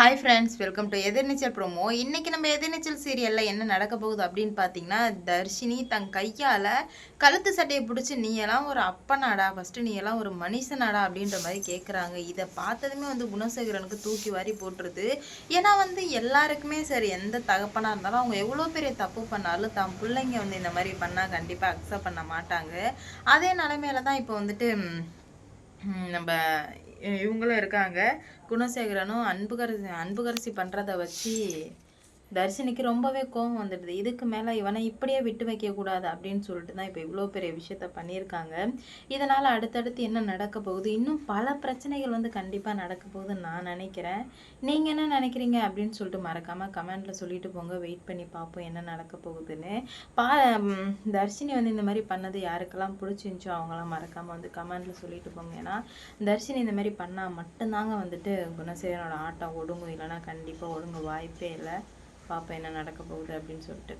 Hi friends welcome to Ethirneechal promo இன்னைக்கு நம்ம எதிர்நீச்சல் சீரியலில் என்ன நடக்க போகுது அப்படின்னு பார்த்தீங்கன்னா தர்ஷினி தன் கையால் கழுத்து சட்டையை பிடிச்சி நீ எல்லாம் ஒரு அப்பனாடா ஃபஸ்ட்டு நீ எல்லாம் ஒரு மனுஷனாடா அப்படின்ற மாதிரி கேட்குறாங்க இதை பார்த்ததுமே வந்து குணசேகரனுக்கு தூக்கி வாரி போட்டுருது. ஏன்னா வந்து எல்லாருக்குமே சரி எந்த தகப்பனாக இருந்தாலும் அவங்க எவ்வளோ பெரிய தப்பு பண்ணாலும் தான் பிள்ளைங்க வந்து இந்த மாதிரி பண்ணால் கண்டிப்பாக அக்செப்ட் பண்ண மாட்டாங்க. அதே நிலைமையில தான் இப்போ வந்துட்டு நம்ம இவங்களும் இருக்காங்க. குணசேகரனும் அன்புகரசி அன்புகரசி பண்ணுறத வச்சு தர்ஷினிக்கு ரொம்பவே கோபம் வந்துடுது. இதுக்கு மேலே இவனை இப்படியே விட்டு வைக்கக்கூடாது அப்படின்னு சொல்லிட்டு தான் இப்போ இவ்வளோ பெரிய விஷயத்த பண்ணியிருக்காங்க. இதனால் அடுத்தடுத்து என்ன நடக்க போகுது? இன்னும் பல பிரச்சனைகள் வந்து கண்டிப்பாக நடக்க போகுதுன்னு நான் நினைக்கிறேன். நீங்கள் என்ன நினைக்கிறீங்க அப்படின்னு சொல்லிட்டு மறக்காமல் கமெண்ட்டில் சொல்லிட்டு போங்க. வெயிட் பண்ணி பார்ப்போம் என்ன நடக்க போகுதுன்னு. பா தர்ஷினி வந்து இந்த மாதிரி பண்ணது யாருக்கெல்லாம் பிடிச்சிருந்துச்சோ அவங்களாம் மறக்காமல் வந்து கமெண்ட்டில் சொல்லிட்டு போங்க. ஏன்னா தர்ஷினி இந்த மாதிரி பண்ணால் மட்டும்தாங்க வந்துட்டு குணசேகரனோட ஆட்டம் ஒடுங்கும். இல்லைன்னா கண்டிப்பாக ஒடுங்க வாய்ப்பே இல்லை. பார்ப்போம் என்ன நடக்க போகுது அப்படின்னு சொல்லிட்டு.